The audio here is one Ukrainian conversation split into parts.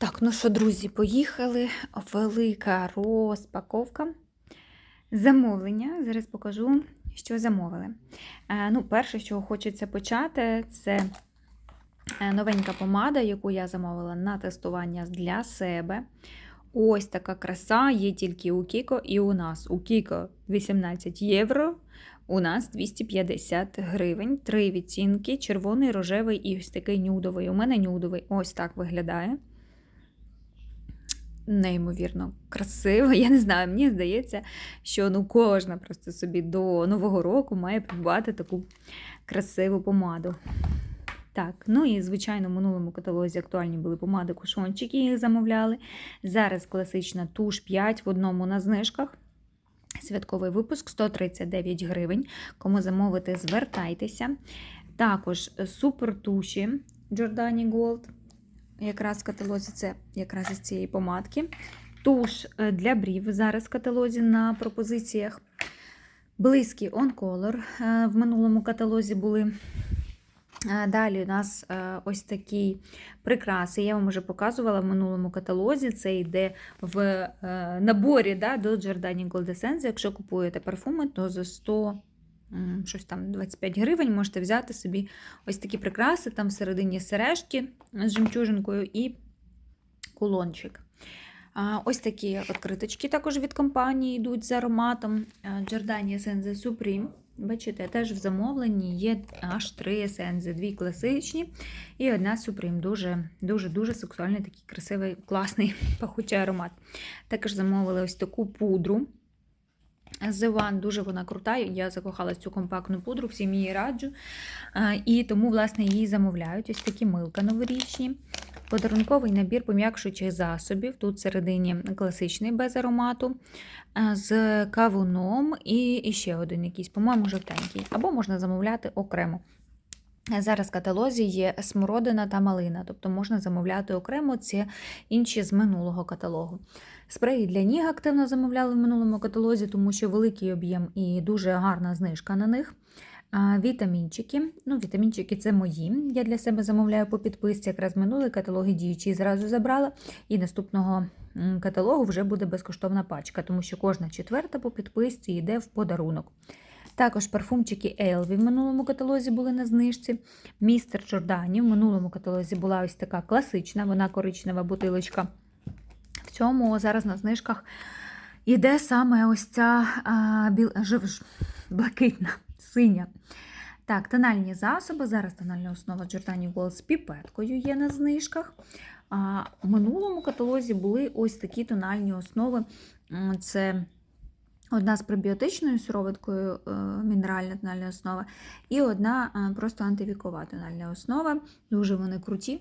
Так, ну що, друзі, поїхали. Велика розпаковка. Замовлення. Зараз покажу, що замовили. Е, ну, перше, чого хочеться почати, це е, новенька помада, яку я замовила на тестування для себе. Ось така краса є тільки у Кіко і у нас. У Кіко 18 євро, у нас 250 гривень. Три відцінки: червоний, рожевий і ось такий нюдовий. У мене нюдовий. Ось так виглядає. Неймовірно красиво. Я не знаю, мені здається, що ну кожна просто собі до Нового року має придбати таку красиву помаду. Так, ну і звичайно, в минулому каталозі актуальні були помади кушончики, їх замовляли. Зараз класична туш 5 в одному на знижках. Святковий випуск 139 гривень. Кому замовити, звертайтеся. Також супер туші Giordani Gold. Якраз в каталозі це якраз із цієї помадки. Туш е, для брів зараз в каталозі на пропозиціях. Близькі On Color е, в минулому каталозі були. Е, Далі у нас ось такі прикраси. Я вам вже показувала в минулому каталозі. Це йде в наборі да, до Giordani Gold Essence. Якщо купуєте парфуми, то за 100 щось там 25 гривень можете взяти собі ось такі прикраси, там всередині сережки з жемчужинкою і кулончик. Ось такі відкриточки також від компанії йдуть з ароматом Giordani Essence Supreme. Бачите, теж в замовленні є аж три есензи, дві класичні і одна Supreme. Дуже-дуже сексуальний, такий красивий, класний пахучий аромат. Також замовили ось таку пудру. The One, дуже вона крута. Я закохала цю компактну пудру, всім її раджу. І тому, власне, її замовляють. Ось такі милка новорічні. Подарунковий набір пом'якшуючих засобів. Тут всередині класичний без аромату, з кавуном і ще один якийсь, по-моєму, жовтенький. Або можна замовляти окремо. Зараз в каталозі є смородина та малина, тобто можна замовляти окремо це інші з минулого каталогу. Спреї для ніг активно замовляли в минулому каталозі, тому що великий об'єм і дуже гарна знижка на них. Вітамінчики. Ну, Вітамінчики це мої. Я для себе замовляю по підписці. Якраз минулий каталог діючий зразу забрала. І наступного каталогу вже буде безкоштовна пачка, тому що кожна четверта по підписці йде в подарунок. Також парфумчики Елві в минулому каталозі були на знижці. Містер Джордані в минулому каталозі була ось така класична, вона коричнева бутилочка. В цьому зараз на знижках йде саме ось ця а, біл, жив, блакитна, синя. Так, тональні засоби. Зараз тональна основа Giordani Gold з піпеткою є на знижках. А, В минулому каталозі були ось такі тональні основи. Це Одна з пробіотичною сироваткою е, мінеральна тональна основа, і одна е, просто антивікова тональна основа. Дуже вони круті.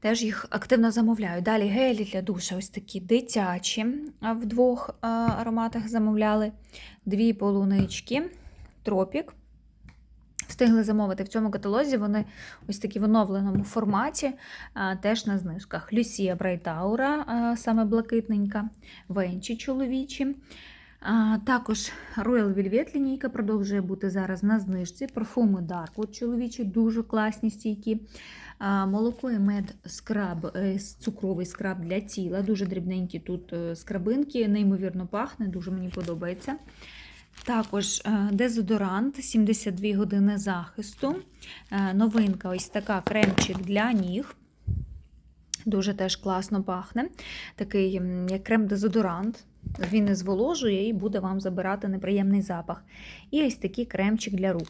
Теж їх активно замовляю. Далі гелі для душа, ось такі дитячі в двох е, ароматах замовляли. Дві полунички, тропік. Встигли замовити в цьому каталозі, вони ось такі в оновленому форматі, теж на знижках. Люсія Брайтаура, саме блакитненька, венчі чоловічі. Також Royal Velvet лінійка продовжує бути зараз на знижці. Парфуми Darkwood чоловічі, дуже класні стійкі. Молоко і мед скраб, е, цукровий скраб для тіла. Дуже дрібненькі тут е, скрабинки, неймовірно пахне, дуже мені подобається. Також е, дезодорант 72 години захисту. Новинка ось така кремчик для ніг. Дуже теж класно пахне. Такий як крем-дезодорант. Він не зволожує і буде вам забирати неприємний запах. І ось такий кремчик для рук.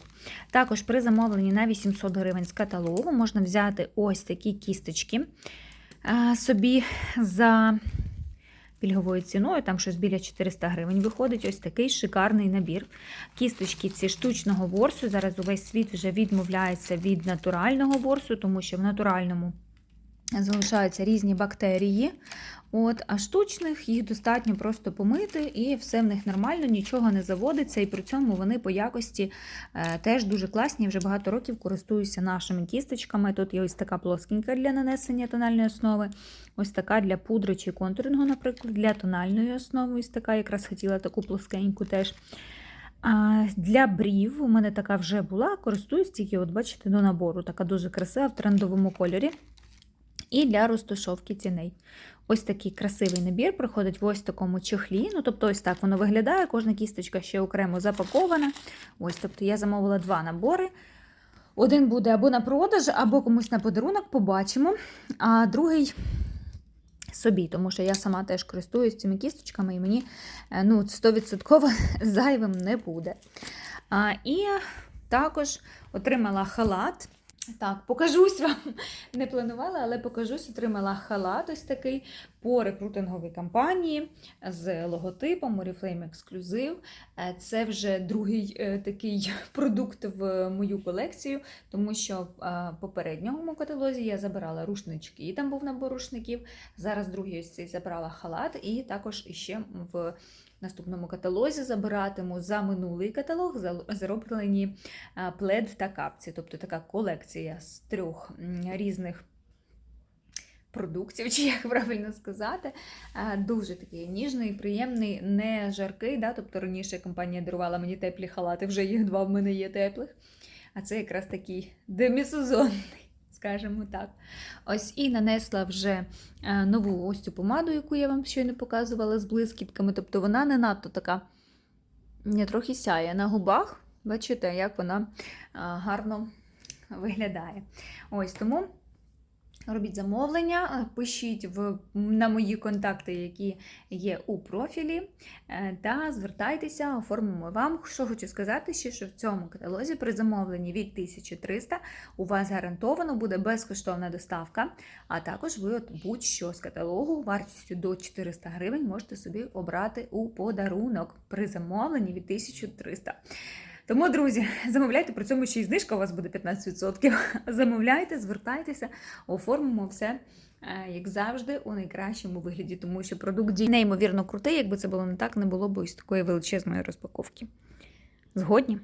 Також при замовленні на 800 гривень з каталогу можна взяти ось такі кісточки собі за пільговою ціною, там щось біля 400 гривень виходить ось такий шикарний набір. Кісточки ці штучного ворсу. Зараз увесь світ вже відмовляється від натурального ворсу, тому що в натуральному залишаються різні бактерії. От, А штучних їх достатньо просто помити, і все в них нормально, нічого не заводиться, і при цьому вони по якості е, теж дуже класні. Вже багато років користуюся нашими кісточками. Тут є ось така плоскенька для нанесення тональної основи, ось така для пудри чи контурингу, наприклад, для тональної основи. Ось така, якраз хотіла таку плоскеньку теж. А Для брів у мене така вже була, користуюсь тільки, от бачите, до набору. Така дуже красива в трендовому кольорі. І для розташовки ціней. Ось такий красивий набір приходить в ось такому чехлі. Ну, тобто, ось так воно виглядає. Кожна кісточка ще окремо запакована. Ось, тобто, я замовила два набори. Один буде або на продаж, або комусь на подарунок, побачимо. А другий собі, тому що я сама теж користуюсь цими кісточками, і мені е, ну, 100% зайвим не буде. А, і також отримала халат. Так, покажусь вам. Не планувала, але покажусь. Отримала халат ось такий по рекрутинговій кампанії з логотипом Oriflame Exclusive. Е, Це вже другий е, такий продукт в мою колекцію, тому що в е, попередньому каталозі я забирала рушнички, там був набор рушників. Зараз другий ось цей забрала халат, і також іще в наступному каталозі забиратиму за минулий каталог зроблені плед та капці, тобто така колекція з трьох різних. Продуктів, чи як правильно сказати, дуже такий ніжний, приємний, не жаркий. Да? Тобто раніше компанія дарувала мені теплі халати, вже їх два в мене є теплих. А це якраз такий демісезонний, скажімо так. Ось і нанесла вже е, нову ось цю помаду, яку я вам щойно показувала з блискітками. Тобто вона не надто така, не трохи сяє на губах. Бачите, як вона е, гарно виглядає. Ось тому. Робіть замовлення, е, пишіть в, на мої контакти, які є у профілі, е, та звертайтеся, оформимо вам. Що хочу сказати, ще, що в цьому каталозі при замовленні від 1300 у вас гарантовано буде безкоштовна доставка, а також ви от будь-що з каталогу вартістю до 400 гривень можете собі обрати у подарунок при замовленні від 1300. Тому, друзі, замовляйте, при цьому ще й знижка у вас буде 15%. Замовляйте, звертайтеся, оформимо все, е, як завжди, у найкращому вигляді, тому що продукт дій неймовірно крутий. Якби це було не так, не було б ось такої величезної розпаковки. Згодні?